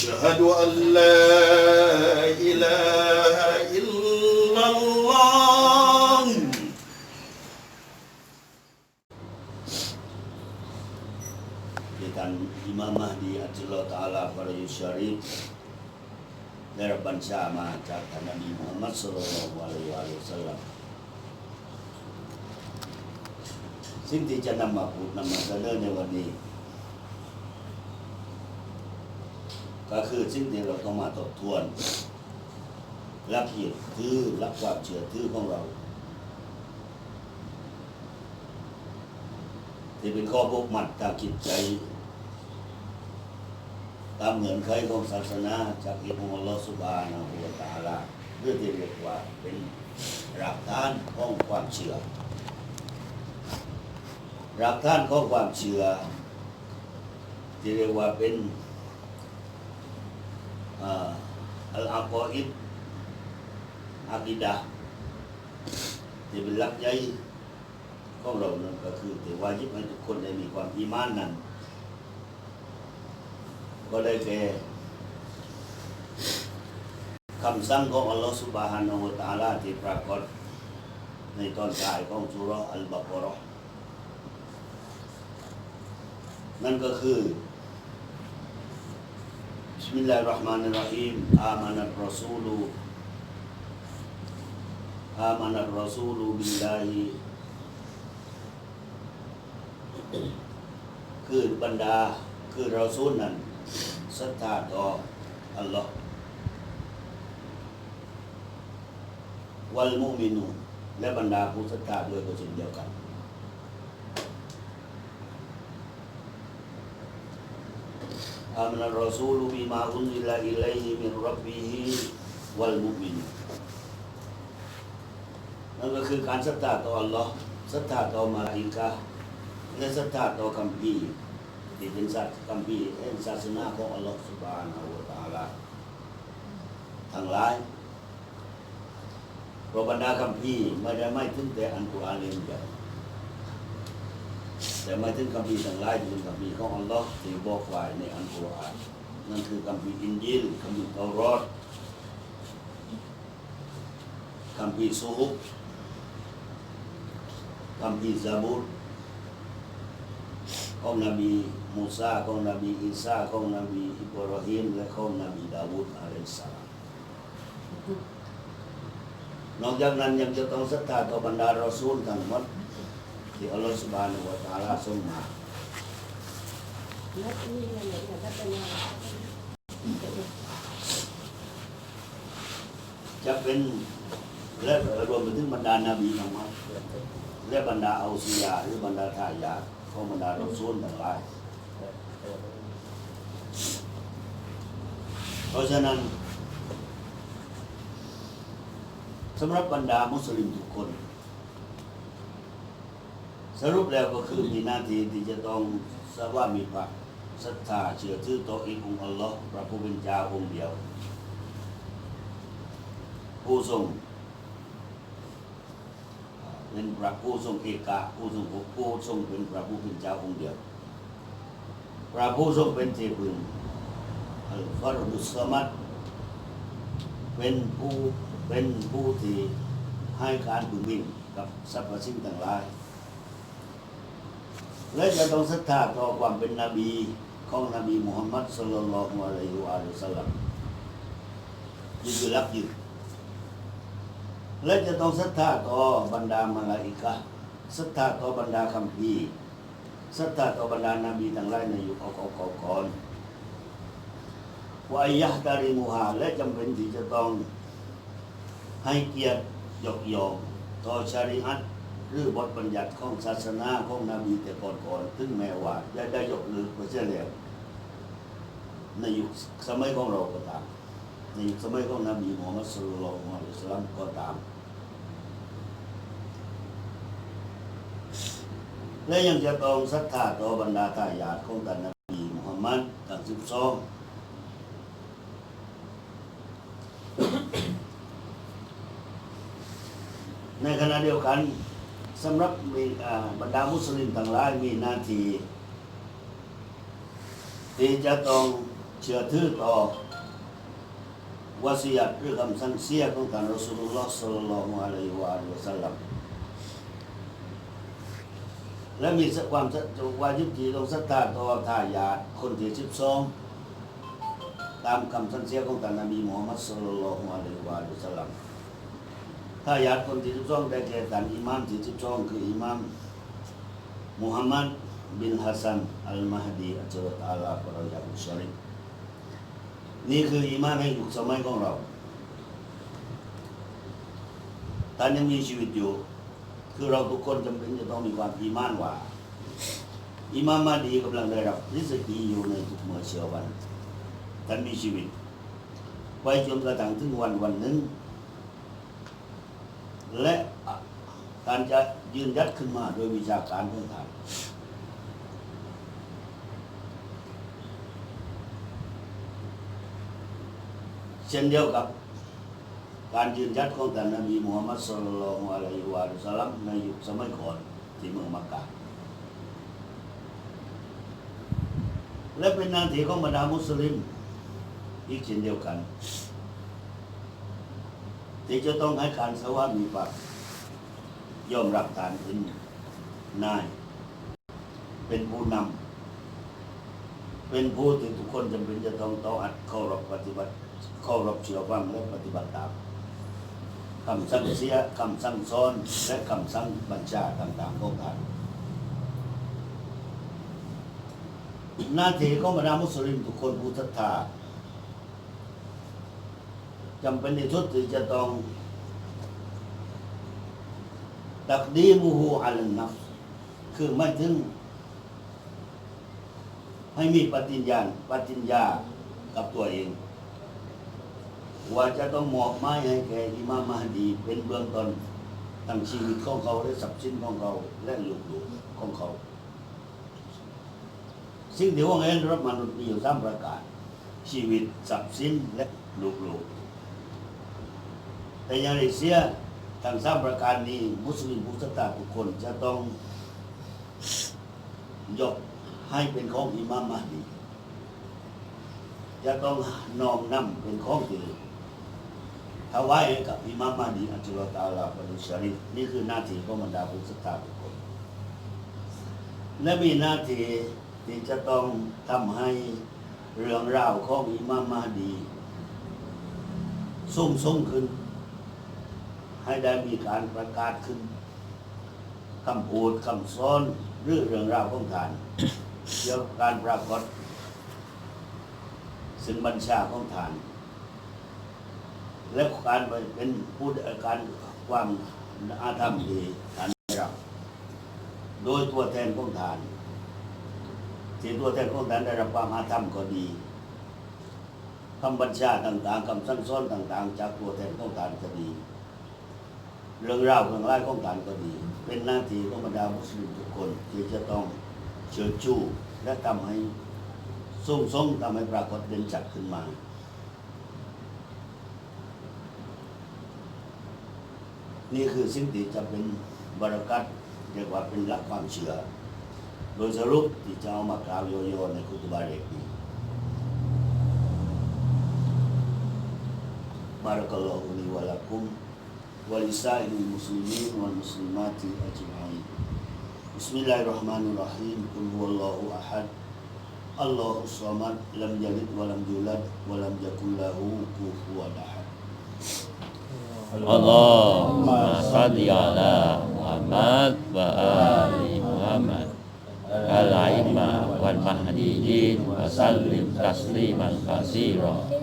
أشهد أن لا إله إلا الله. Kita imamah di Ajillah Ta'ala pada Yusharif dari ya bangsa kata Nabi Muhammad Sallallahu Alaihi Wasallam. Sinti janam mabut nama sana nyawani ก็คือสิ่งที่เราต้องมาทบทวนรับเหตุถือรับความเชื่อถือของเรา ที่เป็นข้อบกมัดทางจิตใจ ตามเงื่อนไขของศาสนาจากอิบอัลลอสุบานะฮูวตะอาลาเรื่องที่เรียกว่าเป็นรากฐานของความเชื่อรากฐานของความเชื่อที่เรียกว่าเป็น อ่าอัลอาคออิดอากิดะห์ที่เป็นหลักใหญ่ของเรานั่นก็คือถือว่ายิบให้ทุกคนได้มีความอีมานนั้น ก็ได้แก่คำสั่งของอัลลอฮฺสุบฮานาหูตะอาลาที่ปรากฏในตอนท้ายของสุรอัลบะกอรห์นั่นก็คือ بسم الله الرحمن الرحيم آمن الرسول آمن الرسول بالله คือบรรดาคือเราสู้นั้นศรัทธาต่ออัลลอฮ์วัลมุมินูนและบรรดาผู้ศรัทธาด้วยก็เช่นเดียวกัน อามันรอซูลบิมาอุนอิลาอิลัยฮิมินรับบิฮิวัลมุมินนั่นก็คือการศรัทธาต่ออัลลอฮ์ศรัทธาต่อมาอิกะและศรัทธาต่อคัมภีร์ที่เป็นศาสคัมภีร์แห่งศาสนาของอัลลอฮ์สุบานะฮูวตาลาทั้งหลายเพราะบรรดาคัมภีร์ไม่ได้ไม่ถึงแต่อันกุรอานเล่มเดียว แต่ม่ถึงคัมภีร์ทั้งหลายที่เป็นคัมภีของอัลลอฮ์ที่บอกไว้ในอันกุรอานนั่นคือคัมภีอินญิลคัมภีเตารอดคัมภีซูฮุบคัมภีซาบูรของนบีมูซาของนบีอีสาของนบีอิบราฮิมและของนบีดาวูดอะลัยฮิสสลามนอกจากนั้นยังจะต้องศรัทธาต่อบรรดารอซูลทั้งหมด ที่อัลลอฮฺสุบานะฮูวะตาลาส่งมาแล้วนี่มันเหมือนกับจะเป็นยังไงจะเป็นและรวมไปถึงบรรดานาบีทั้งหมดและบรรดาอาซียาหรือบรรดาทายาของบรรดารอซูลทั้งหลายเพราะฉะนั้นสำหรับบรรดามุสลิมทุกคน สรุปแล้วก็คือมีหน้าที่ที่จะต้องทราบว่ามีพระศรัทธาเชื่อถือต่ออีกองค์อัลลอฮ์พระผู้เป็นเจ้าองค์เดียว ผู้ทรงเป็นพระผู้ทรงเอกะผู้ทรงผู้ทรงเป็นพระผู้เป็นเจ้าองค์เดียว พระผู้ทรงเป็นเที่พึ่งอัลฟารดุสมัดเป็นผู้เป็นผู้ที่ให้การบึงบินกับสรรพสิ่งต่างหลาย และจะต้องศรัทธาต่อความเป็นนบีของนบีมุฮัมมัดสุลลัลฮุอะลัยฮิวะสัลลัมนี่คือรับยึดและจะต้องศรัทธาต่อบรรดามาลาอิกะศรัทธาต่อบรรดาคัมภีร์ศรัทธาต่อบรรดานาบีทั้งหลายในยุคเก่าๆก่อนวายะตาริมุฮาและจำเป็นที่จะต้องให้เกียรติยกย่องต่อชาริอัต หรือบทบัญญัติของศาสนาของนบีแต่ก่อนๆถึงแม้ว่าจะได้ยกเลิกไปเสียแล้วในยุคสมัยของเราก็ตาม ในยุคสมัยของนบีมุฮัมมัดสุลลัลลอฮุอะลัยฮิสลัมก็ตาม และยังจะต้องศรัทธาต่อบรรดาทายาทของท่านนบีมุฮัมมัดทั้งสิบสองในขณะเดียวกัน สำหรับมีบรรดามุสลิมทั้งหลายมีหน้าที่ที่จะต้องเชื่อถือต่อวาสียัตหรือคำสั่งเสียของท่านรอสูลุลลอฮ์ศ็อลลัลลอฮุอะลัยฮิวะอาลิฮิวะสัลลัมและมีความวาจิบที่ต้องศรัทธาต่อทายาทคนที่สิบสองตามคำสั่งเสียของท่านนบีมุฮัมมัดศ็อลลัลลอฮุอะลัยฮิวะอาลิฮิวะสัลลัม ทายาทคนที่สิบสองได้แก่ท่านอิหม่ามที่สิบสองคืออิหม่ามมุฮัมมัดบินฮัสซันอัลมาฮดีอัจฉริยะอัลลอฮฺปรยาบุชริกนี่คืออิหม่ามแห่งยุคสมัยของเราท่านยังมีชีวิตอยู่ คือเราทุกคนจำเป็นจะต้องมีความอีมานว่าอิหมามมาดีกำลังได้รับริสกีอยู่ในทุกเมื่อเช้าวันท่านมีชีวิต ไว้จนกระทั่งถึงวันวันหนึ่ง และการจะยืนยัดขึ้นมาโดยวิชาการของท่านเช่นเดียวกับการยืนยัดของท่นบีมุฮัมมัดสุลลัลอฮุอะลัยฮิวะสัลลัมในยุคสมัยก่อนที่เมืองมักกะและเป็นหนาทีของบรรดามุสลิมอีกเช่นเดียวกัน ที่จะต้องให้การสวามีปักยอมรับการเป็นนาย เป็นผู้นำเป็นผู้ที่ทุกคนจำเป็นจะต้องต่ออัดเคารพปฏิบัติเคารพเชื่อฟังและปฏิบัติตามคำสั่งเสียคำสั่งสอนและคำสั่งบัญชาต่างๆของท่านหน้าที่ของบรรดามุสลิมทุกคนผู้ศรัทธา จำเป็นที่สุดที่จะต้องตักดีมูฮูอัลนัฟคือไม่ถึง ให้มีปฏิญญาปฏิญญากับตัวเอง ว่าจะต้องมอบหมายให้แก่อิมามมหดี เป็นเบื้องต้นทั้งชีวิตของเขาและทรัพย์สินของเขา และลูกๆของเขา สิ่งที่ว่าไงรับมนุษย์มีอยู่สามประการ ชีวิตทรัพย์สินและลูกๆแต่ย่างไรเสียทั้งสามประการนี้มุสลิมผู้ศรัทธาทุกคนจะต้องยกให้เป็นของอิมามมหดีจะต้องน้อมนำเป็นของที่ถวายให้กับอิมามมาดีอัจฉริยะตาลาปนุชารินี่คือหน้าที่ของบรรดาผู้ศรัทธาทุกคน และมีหน้าที่ที่จะต้องทำให้เรื่องราวของอิมามมาดีส่งส่งขึ้น ให้ได้มีการประกาศขึ้นคำพูดคำสอนหรือเรื่องราวของท่านเกี่ยวกับการปรากฏ ซึ่งบัญชาของฐาน และการเป็นผู้การความอาธรรมที่ฐานได้รับโดยตัวแทนของฐานที่ตัวแทนของฐานได้รับความอาธรรมก็ดีคำบัญชาต่างๆคำสั่งสอนต่าง ๆ จากตัวแทนของฐานก็ดี เรื่องราวของรายของฐานก็ดี เป็นหน้าที่ของบรรดามุสลิมทุกคนที่จะต้องเชิดชูและทำให้ส่งส่งทำให้ปรากฏเด่นชัดขึ้นมา นี่คือสิ่งที่จะเป็นบารักัตเรียกว่าเป็นหลักความเชื่อ โดยสรุปที่จะเอามากล่าวโยๆในคุตบาเรกนี้บารักัลลอฮุลีวะลักุม วะลิซาอิลมุสลิมีนวัลมุสลิมาติอัจมัยบิสมิลลาฮิรเร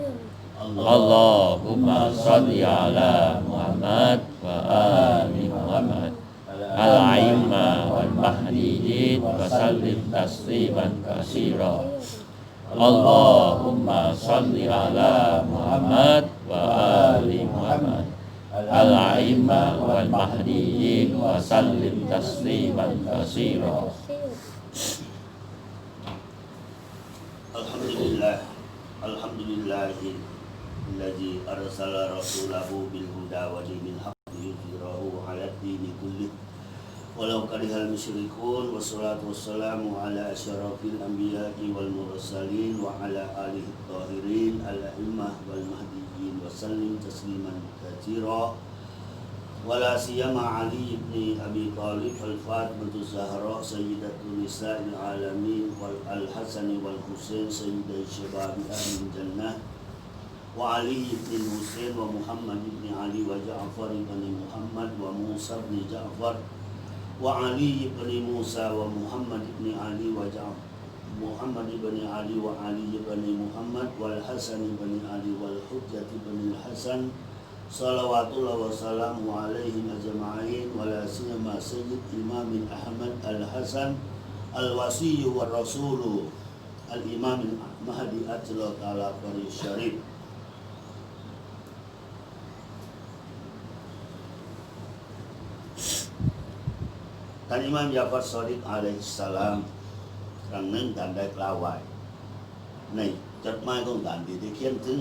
Allahumma salli ala Muhammad wa ali Muhammad. Muhammad al-aimma wal mahdiyyin wa sallim tasliman katsira Allahumma salli ala Muhammad wa ali Muhammad. Al-aimma wal mahdiyyin wa sallim tasliman katsira Alhamdulillah. Alhamdulillah الذي أرسل رسوله بالهدى ودين الحق ليظهره على الدين كله. ولو كره المشركون والصلاة والسلام على أشرف الأنبياء والمرسلين وعلى آله الطاهرين الأئمة والمهديين وسلم تسليما كثيرا. ولا سيما علي بن أبي طالب الفاطمة الزهراء سيدة نساء العالمين والحسن والحسين سيدي شباب أهل الجنة. وعلي بن الحسين ومحمد بن علي وجعفر بن محمد وموسى بن جعفر وعلي بن موسى ومحمد بن علي وجعفر محمد بن علي وعلي بن محمد والحسن بن علي والحجة بن الحسن صلوات الله وسلامه عليهم أجمعين ولا سيما سيد إمام أحمد الحسن الوصي والرسول الإمام المهدي تعالى قري الشريف. ท่านอิหมามยาฟัดซอดิกอะลัยฮิสสลามครั้งหนึ่งท่านได้กล่าวไว้ในจดหมายของท่านที่ได้เขียนถึง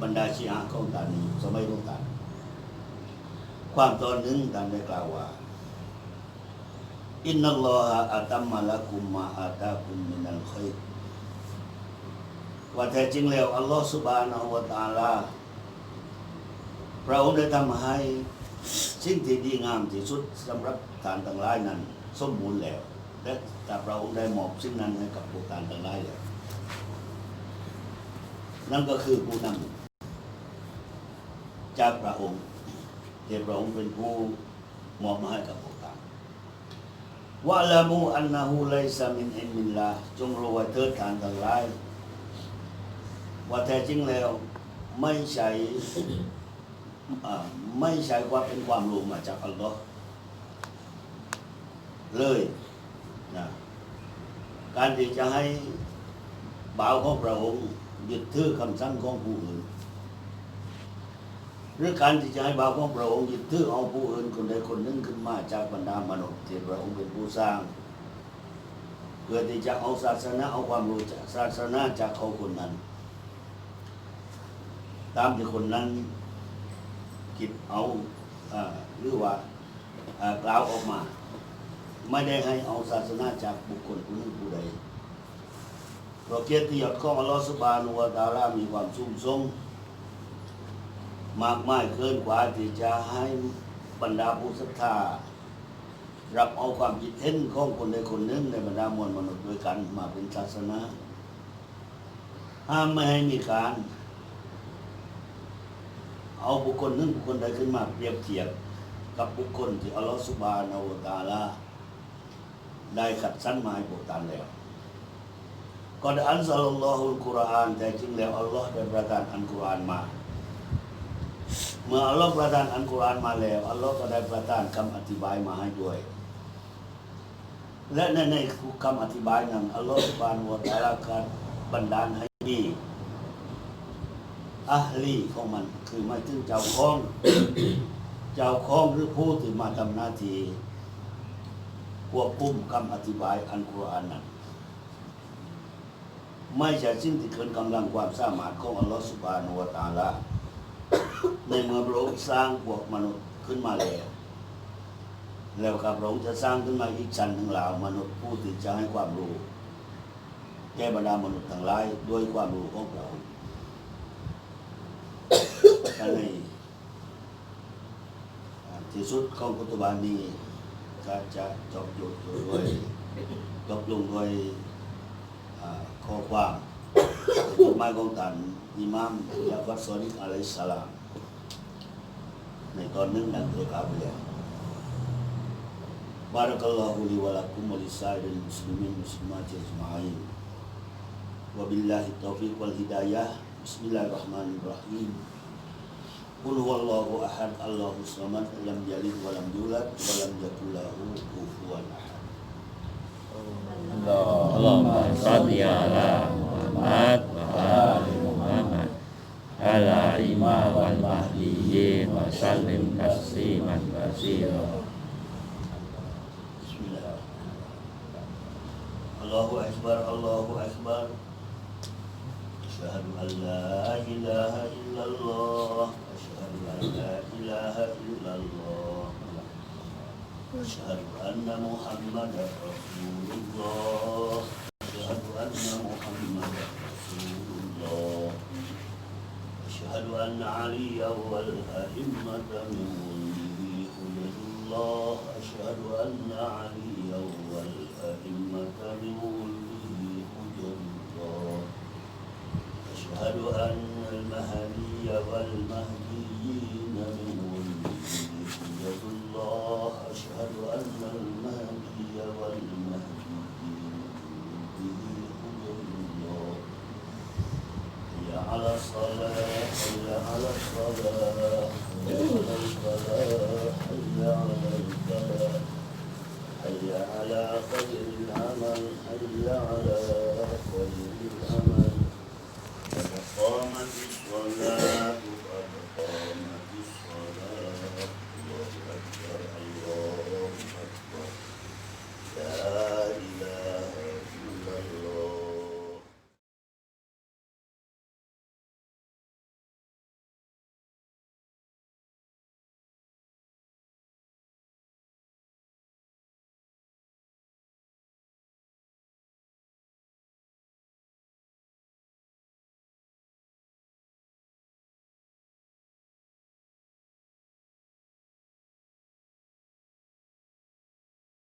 บรรดาชีอะห์ของท่านสมัยของท่านความตอนหนึ่งท่านได้กล่าวว่าอินนัลลอฮะอาตัมมาละกุมมาอาตากุมมินัลคอยว่าแท้จริงแล้วอัลลอฮฺสุบานะฮูวะตาลาพระองค์ได้ทำให้ สิ่งที่ดีงามที่สุดสำหรับทานทั้งหลายนั้น สมบูรณ์แล้ว และแต่พระองค์ได้มอบสิ่งนั้นให้กับพวกทานทั้งหลายแล้วนั่นก็คือผู้นำจากพระองค์ที่พระองค์เป็นผู้มอบมาให้กับพวกทานวะละมูอันนะฮูไลซามินเอินมินลาจงรู้ว่าเถิดทานทั้งหลายว่าแท้จริงแล้วไม่ใช่ ไม่ใช่ว่าเป็นความรู้มาจากอัลลอฮ์เลยนะการที่จะให้บ่าวของพระองค์ยึดถือคำสั่งของผู้อื่น หรือการที่จะให้บ่าวของพระองค์ยึดถือเอาผู้อื่นคนใดคนหนึ่งขึ้นมาจากบรรดามนุษย์ที่พระองค์เป็นผู้สร้างเพื่อที่จะเอาศาสนาเอาความรู้จากศาสนาจากเขาคนนั้น ตามที่คนนั้น คิดเอาอหรือว่ากล่าวออกมา ไม่ได้ให้เอาศาสนาจากบุคคลผู้หนึ่งผู้ใดเพราะเกียรติยศของอัลลอฮฺสุบานุวะตาลามีความสูงส่งมากมายเกินกว่าที่จะให้บรรดาผู้ศรัทธารับเอาความคิดเห็นของคนใดคนหนึ่งในบรรดามวลมนุษย์ด้วยกันมาเป็นศาสนาห้ามไม่ให้มีการ เอาบุคคลนึ่งบุคคลใดขึ้นมาเปรียบเทียบกับบุคคลที่อัลลอฮฺสุบานาอูตาลาได้ขัดสั้นมาให้พวกท่านแล้วก่อนอันซัลลัลลอฮุลกุรอานแต่จริงแล้วอัลลอฮ์ได้ประทานอันกุรอานมา เมื่ออัลลอฮ์ประทานอันกุรอานมาแล้วอัลลอฮ์ก็ได้ประทานคำอธิบายมาให้ด้วย และในในคำอธิบายนั้นอัลลอฮ์สุบานาอูตาลาการบันดาลให้มี อัลลีของมัน คือมาถึงเจ้าของ เจ้าของหรือผู้ที่มาทำหน้าที่ควบคุมคำอธิบายอันกุรอานนั้นไม่ใช่สิ่งที่เกินกำลังความสามารถของอัลลอฮฺสุบานุวะตาลาในเมื่อพระองค์สร้างพวกมนุษย์ขึ้นมาแล้วแล้วกับพระองค์จะสร้างขึ้นมาอีกชั้นหนึ่งหล่ามนุษย์ผู้ที่จะให้ความรู้แก่บรรดามนุษย์ทั้งหลายด้วยความรู้ของพระองค์ ก็เลยที่สุดของปัจจุบันนี้ก็จะจบยุดด้วยจบลงด้วยข้อความจดหมายของท่านอิมามยาบัตซอนิกอะลัยสลามในตอนนึงนั่นคือกาบเลย Barakallahu li walakum wa dan muslimin Muslimat ajma'in. Wa billahi taufiq wal hidayah. Bismillahirrahmanirrahim. Qul huwallahu ahad Allahu samad lam yalid wa lam yulad wa lam yakul lahu kufuwan ahad. Allahumma shalli ala Muhammad wa ali Muhammad ala ima wal mahdiyin wa sallim tasliman katsira. Allahu akbar Allahu akbar Asyhadu an la ilaha illallah لا إله إلا الله. أشهد أن محمدا رسول الله. أشهد أن محمدا رسول الله. أشهد أن عليا والأئمة من وليه يد الله أشهد أن عليا والأئمة من وليه يد الله أشهد أن المهدي وال the